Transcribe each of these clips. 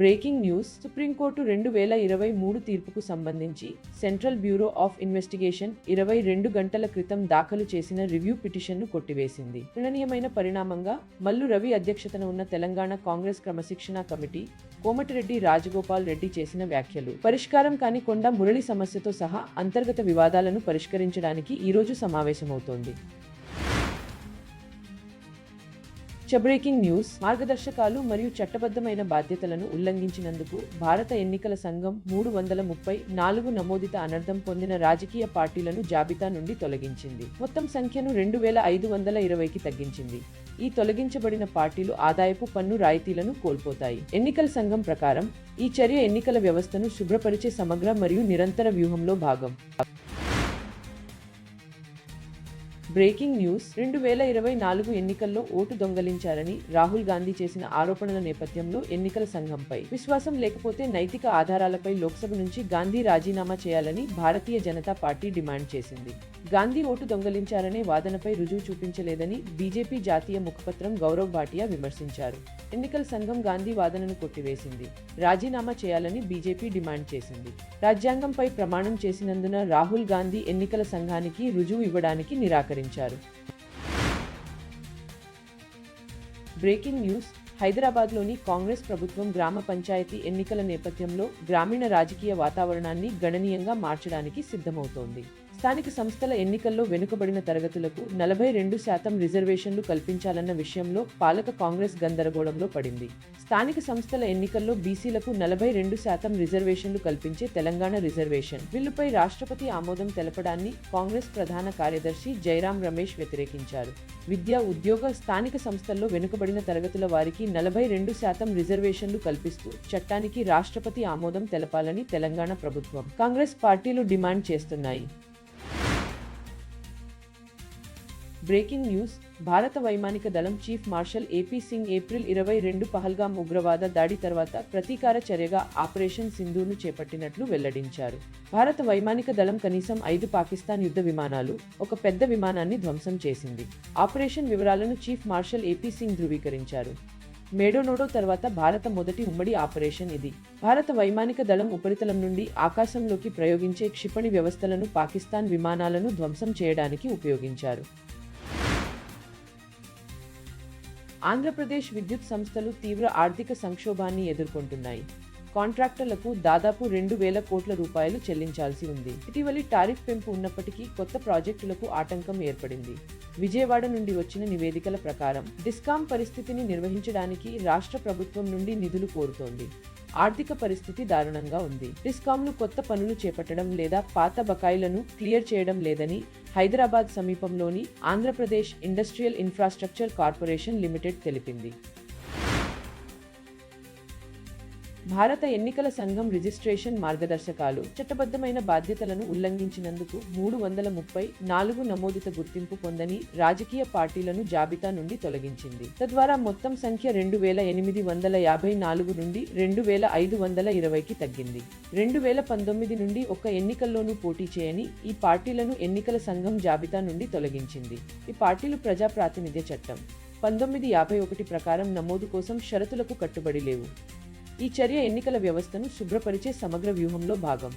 Breaking news supreme court రెండు వేల ఇరవై మూడు తీర్పుకు సంబంధించి సెంట్రల్ బ్యూరో ఆఫ్ ఇన్వెస్టిగేషన్ ఇరవై రెండు గంటల క్రితం దాఖలు చేసిన రివ్యూ పిటిషన్ను కొట్టివేసింది. గణనీయమైన పరిణామంగా మల్లు రవి అధ్యక్షతన ఉన్న తెలంగాణ కాంగ్రెస్ క్రమశిక్షణ కమిటీ కోమటిరెడ్డి రాజగోపాల్ రెడ్డి చేసిన వ్యాఖ్యలు. పరిష్కారం కాని కొండ మురళి సమస్యతో సహా అంతర్గత వివాదాలను పరిష్కరించడానికి ఈరోజు సమావేశమవుతోంది. Breaking news. మార్గదర్శకాలు మరియు చట్టబద్ధమైన బాధ్యతలను ఉల్లంఘించినందుకు భారత ఎన్నికల సంఘం మూడు వందల ముప్పై నాలుగు నమోదిత అనర్థం పొందిన రాజకీయ పార్టీలను జాబితా నుండి తొలగించింది. మొత్తం సంఖ్యను రెండు వేల ఐదు వందల ఇరవైకి తగ్గించింది. ఈ తొలగించబడిన పార్టీలు ఆదాయపు పన్ను రాయితీలను కోల్పోతాయి. ఎన్నికల సంఘం ప్రకారం ఈ చర్య ఎన్నికల వ్యవస్థను శుభ్రపరిచే సమగ్ర మరియు నిరంతర వ్యూహంలో భాగం. Breaking news. రెండు వేల ఇరవై నాలుగు ఎన్నికల్లో ఓటు దొంగలించారని రాహుల్ గాంధీ చేసిన ఆరోపణల నేపథ్యంలో ఎన్నికల సంఘంపై విశ్వాసం లేకపోతే నైతిక ఆధారాలపై లోక్సభ నుంచి గాంధీ రాజీనామా చేయాలని భారతీయ జనతా పార్టీ డిమాండ్ చేసింది. గాంధీ ఓటు దొంగలించారనే వాదనపై రుజువు చూపించలేదని బీజేపీ జాతీయ ముఖపత్రం గౌరవ్ భాటియా విమర్శించారు. ఎన్నికల సంఘం గాంధీ వాదనను కొట్టివేసింది. రాజీనామా చేయాలని బీజేపీ డిమాండ్ చేసింది. రాజ్యాంగంపై ప్రమాణం చేసినందున రాహుల్ గాంధీ ఎన్నికల సంఘానికి రుజువు ఇవ్వడానికి నిరాకరించారు. Breaking news. హైదరాబాద్లోని కాంగ్రెస్ ప్రభుత్వం గ్రామ పంచాయతీ ఎన్నికల నేపథ్యంలో గ్రామీణ రాజకీయ వాతావరణాన్ని గణనీయంగా మార్చడానికి సిద్ధమవుతోంది. స్థానిక సంస్థల ఎన్నికల్లో వెనుకబడిన తరగతులకు నలభై రెండు శాతం రిజర్వేషన్లు కల్పించాలన్న విషయంలో పాలక కాంగ్రెస్ గందరగోళంలో పడింది. స్థానిక సంస్థల ఎన్నికల్లో బీసీలకు నలభై రెండు శాతం రిజర్వేషన్లు కల్పించే తెలంగాణ రిజర్వేషన్. బిల్లుపై రాష్ట్రపతి ఆమోదం తెలపడాన్ని కాంగ్రెస్ ప్రధాన కార్యదర్శి జయరాం రమేష్ వ్యతిరేకించారు. విద్య ఉద్యోగ స్థానిక సంస్థల్లో వెనుకబడిన తరగతుల వారికి నలభై రెండు శాతం రిజర్వేషన్లు కల్పిస్తూ చట్టానికి రాష్ట్రపతి ఆమోదం తెలపాలని తెలంగాణ ప్రభుత్వం కాంగ్రెస్ పార్టీలు డిమాండ్ చేస్తున్నాయి. Breaking news. భారత వైమానిక దళం chief marshal AP Singh April ఇరవై రెండు పహల్గామ్ ఉగ్రవాద దాడి తర్వాత ప్రతీకార చర్యగా ఆపరేషన్ సింధూను చేపట్టినట్లు వెల్లడించారు. భారత వైమానిక దళం కనీసం ఐదు పాకిస్తాన్ యుద్ధ విమానాలు ఒక పెద్ద విమానాన్ని ధ్వంసం చేసింది. ఆపరేషన్ వివరాలను చీఫ్ మార్షల్ ఏపీ సింగ్ ధృవీకరించారు. మేడోనోడో తర్వాత భారత మొదటి ఉమ్మడి ఆపరేషన్ ఇది. భారత వైమానిక దళం ఉపరితలం నుండి ఆకాశంలోకి ప్రయోగించే క్షిపణి వ్యవస్థలను పాకిస్తాన్ విమానాలను ధ్వంసం చేయడానికి ఉపయోగించారు. ఆంధ్రప్రదేశ్ విద్యుత్ సంస్థలు తీవ్ర ఆర్థిక సంక్షోభాన్ని ఎదుర్కొంటున్నాయి. కాంట్రాక్టర్లకు దాదాపు రెండు వేల కోట్ల రూపాయలు చెల్లించాల్సి ఉంది. ఇటీవలి టారిఫ్ పెంపు ఉన్నప్పటికీ కొత్త ప్రాజెక్టులకు ఆటంకం ఏర్పడింది. విజయవాడ నుండి వచ్చిన నివేదికల ప్రకారం డిస్కాం పరిస్థితిని నిర్వహించడానికి రాష్ట్ర ప్రభుత్వం నుండి నిధులు కోరుతోంది. ఆర్థిక పరిస్థితి దారుణంగా ఉంది. డిస్కాంలు కొత్త పనులు చేపట్టడం లేదా పాత బకాయిలను క్లియర్ చేయడం లేదని హైదరాబాద్ సమీపంలోని Andhra Pradesh industrial infrastructure corporation limited తెలిపింది. భారత ఎన్నికల సంఘం రిజిస్ట్రేషన్ మార్గదర్శకాలు చట్టబద్ధమైన బాధ్యతలను ఉల్లంఘించినందుకు మూడు వందల ముప్పై నాలుగు నమోదిత గుర్తింపు పొందని రాజకీయ పార్టీలను జాబితా నుండి తొలగించింది. తద్వారా మొత్తం సంఖ్య రెండు వేల ఎనిమిది వందల యాభై నాలుగు నుండి రెండు వేల ఐదు వందల ఇరవైకి తగ్గింది. రెండు వేల పంతొమ్మిది నుండి ఒక ఎన్నికల్లోనూ పోటీ చేయని ఈ పార్టీలను ఎన్నికల సంఘం జాబితా నుండి తొలగించింది. ఈ పార్టీలు ప్రజా ప్రాతినిధ్య చట్టం. పంతొమ్మిది యాభై ఒకటి ప్రకారం నమోదు కోసం షరతులకు కట్టుబడి లేవు. ఈ చర్య ఎన్నికల వ్యవస్థను శుభ్రపరిచే సమగ్ర వ్యూహంలో భాగం.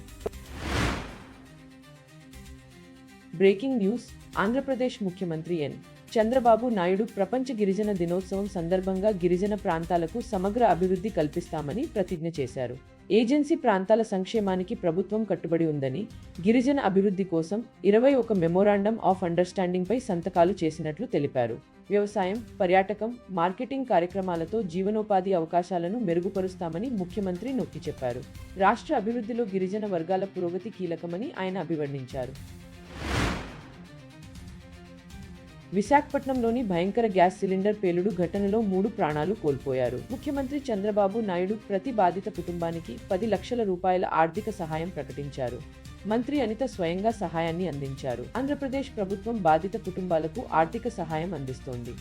బ్రేకింగ్ న్యూస్ ఆంధ్రప్రదేశ్ ముఖ్యమంత్రి ఎన్. చంద్రబాబు నాయుడు ప్రపంచ గిరిజన దినోత్సవం సందర్భంగా గిరిజన ప్రాంతాలకు సమగ్ర అభివృద్ధి కల్పిస్తామని ప్రతిజ్ఞ చేశారు. ఏజెన్సీ ప్రాంతాల సంక్షేమానికి ప్రభుత్వం కట్టుబడి ఉందని గిరిజన అభివృద్ధి కోసం ఇరవై ఒక మెమోరాండం ఆఫ్ అండర్స్టాండింగ్ పై సంతకాలు చేసినట్లు తెలిపారు. వ్యవసాయం పర్యాటకం మార్కెటింగ్ కార్యక్రమాలతో జీవనోపాధి అవకాశాలను మెరుగుపరుస్తామని ముఖ్యమంత్రి నొక్కి చెప్పారు. రాష్ట్ర అభివృద్ధిలో గిరిజన వర్గాల పురోగతి కీలకమని ఆయన అభివర్ణించారు. విశాఖపట్నంలోని భయంకర గ్యాస్ సిలిండర్ పేలుడు ఘటనలో మూడు ప్రాణాలు కోల్పోయారు. ముఖ్యమంత్రి చంద్రబాబు నాయుడు ప్రతి బాధిత కుటుంబానికి పది లక్షల రూపాయల ఆర్థిక సహాయం ప్రకటించారు. మంత్రి అనిత స్వయంగా సహాయాన్ని అందించారు. ఆంధ్రప్రదేశ్ ప్రభుత్వం బాధిత కుటుంబాలకు ఆర్థిక సహాయం అందిస్తోంది.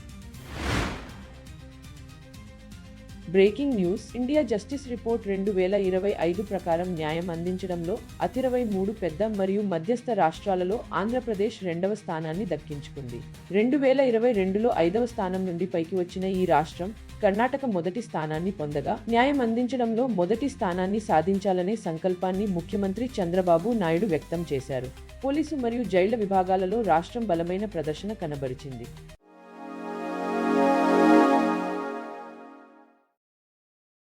Breaking news. India justice report రెండు వేల ఇరవై ఐదు ప్రకారం న్యాయం అందించడంలో అతిరవై మూడు పెద్ద మరియు మధ్యస్థ రాష్ట్రాలలో ఆంధ్రప్రదేశ్ రెండవ స్థానాన్ని దక్కించుకుంది. రెండు వేల ఇరవై రెండులో ఐదవ స్థానం నుండి పైకి వచ్చిన ఈ రాష్ట్రం కర్ణాటక మొదటి స్థానాన్ని పొందగా న్యాయం అందించడంలో మొదటి స్థానాన్ని సాధించాలనే సంకల్పాన్ని ముఖ్యమంత్రి చంద్రబాబు నాయుడు వ్యక్తం చేశారు. పోలీసు మరియు జైళ్ళ విభాగాలలో రాష్ట్రం బలమైన ప్రదర్శన కనబరిచింది.